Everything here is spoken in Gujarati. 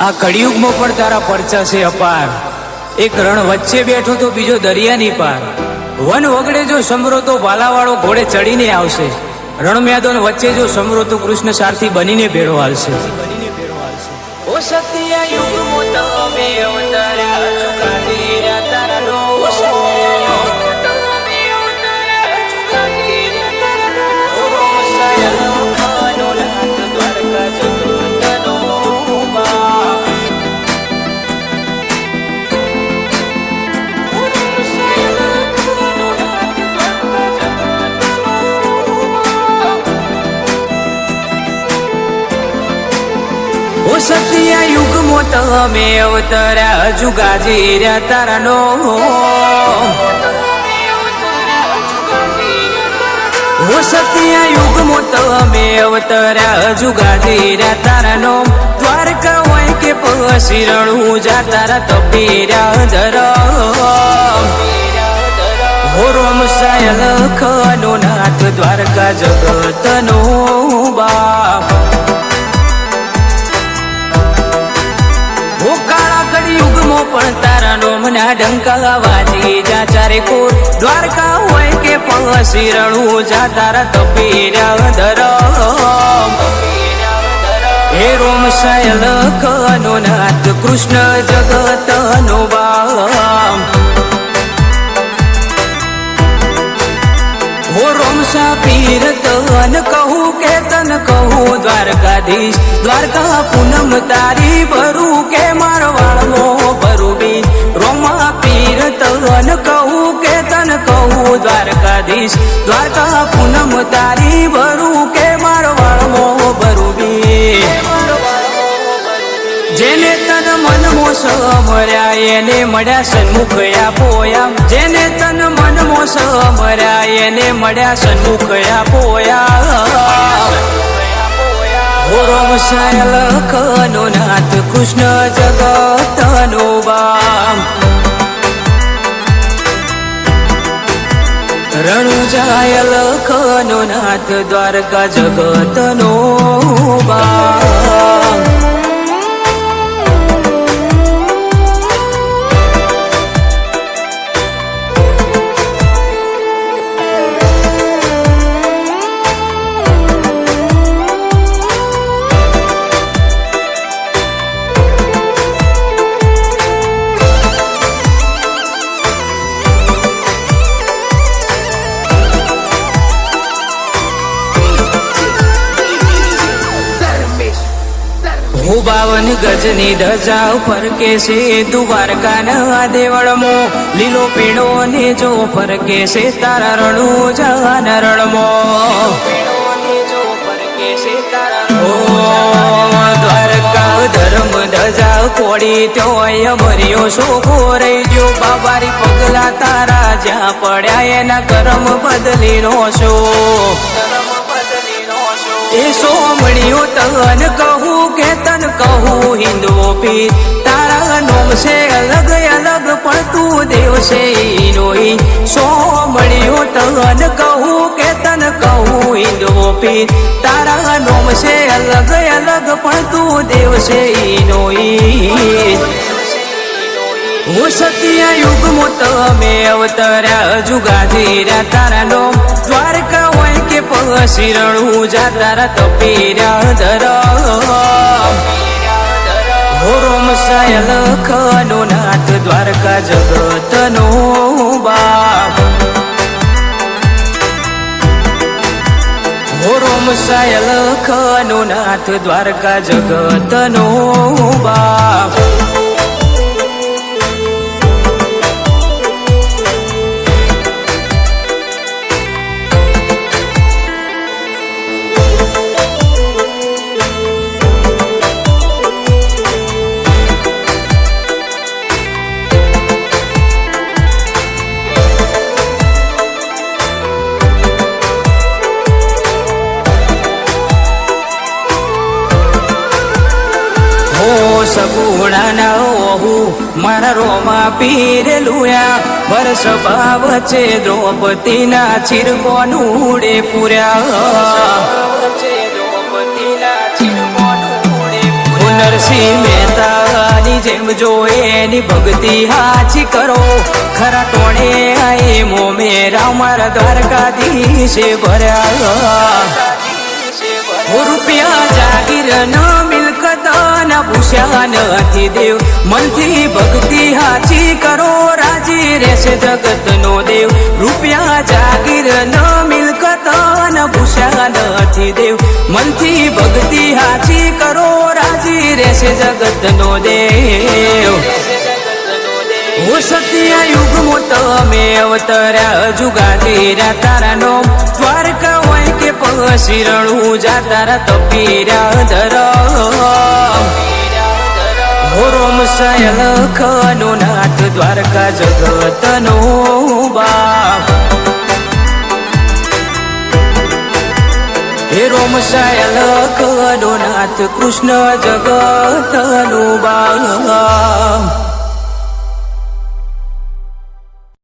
આ કળિયુગમાં પણ તારા પરચા છે અપાર. એક રણ વચ્ચે બેઠો તો બીજો દરિયાની પાર. વન વગડે જો સમરો તો ભાલાવાળો ઘોડે ચડીને આવશે. રણ મેદાન વચ્ચે જો સમરો તો કૃષ્ણ સારથી બનીને ભેળો આવશે ઓ સત્ય યુગ તમે અવતાર્યા સત્ય યુગ મોત મે અવતર્યા જુગાજી રહ્યા તારા હો સત્ય યુગ મોત મે અવતર્યા જુગાજી રહ્યા તારાનો. દ્વારકા હોય કે પછી રણું જા તારા તપીરા ધર. હો રોમ ખનો નાથ દ્વારકા જગતનો બાપ. પણ તારા નોમના ડંકા વાજી જા ચારે કોર. દ્વારકા હોય કે રણું જા તારા તપીરા ધર હે રોમ સાયલ કનો નાથ, કૃષ્ણ જગતનો બામ. હો રોમસા પીર, તન કહું કે તન કહું દ્વારકાધીશ. દ્વારકા પૂનમ તારી ભરું કે મારવાળમો દ્વારકાધીશ દ્વારકા પૂનમ તારી ભરું કે મારવાળમો ભરુબી જેને તન મન મોસ મર્યા, એને મળ્યા સન્મુખ પોયા જેને તન મન મોસ મર્યા, એને મળ્યા સન્મુખ પોયા હોરોમ સાયલ કનો નાથ કૃષ્ણ જગતનો બામ. રણુ જાય લખનો નાથ દ્વારકા જગતનો હું બાવન ગજની ધજા ફરકે છે દ્વારકાના દેવળમો, લીલો પીળો ને જો ફરકે છે તારા રણું જાન રણમો. દ્વારકા ધર્મ ધજા કોડી તો મર્યો શોખો રહી ગયો. બાબારી પગલા તારા જ્યાં પડ્યા એના કરમ બદલી નો છો એ સોમણીઓ તન કહું હિન્દુઓ પી તારા નોમ છે અલગ અલગ, પણ તું દેવ છે ઈનો સો મળ્યો તન કહું કે તન કહું હિન્દુઓ પી. તારા નોમ છે અલગ અલગ, પણ તું દેવ છે ઈનો ઈ હું સત્ય યુગ મોત મે અવતર્યા જુગાજી રહ્યા તારા નો દ્વારકા હોય કે પછી રણું જા તારા તપીરા ધર. રોમ સાયલ ખનો નાથ દ્વારકા જગતનો બાપ. હો રોમ સાયલ ખનો નાથ દ્વારકા જગતનો બાપ. મારા રોમા પીરેલુયા વર્ષ વચ્ચે દ્રૌપદીના ચિરકોનું ઉડે પૂર્યા. નરસિંહ મહેતાની જેમ જો એની ભક્તિ હાચી કરો. ખરા ટોણે આઈ મોમે રામારા દ્વારકાધીશે ભર્યા. રૂપિયા જાગીર ન ન નથી દેવ. મનથી ભક્તિ હાચી કરો, રાજી રહેશે જગત નો દેવ. રૂપિયા જાગીર ન મિલકત ન નથી દેવ. મનથી ભક્તિ હાચી કરો, રાજી રહેશે જગત નો દેવ. હો સત્ય યુગ તમે અવતર્યા જુગાદીરા તારા નો દ્વારકા હોય કે પશિરણું રણું જા તારા તપીરા ધર રોમ સયલ ખનો નાથ દ્વારકા જગતનો બાપ હે રોમ સયલ ખનો નાથ કૃષ્ણ જગતનો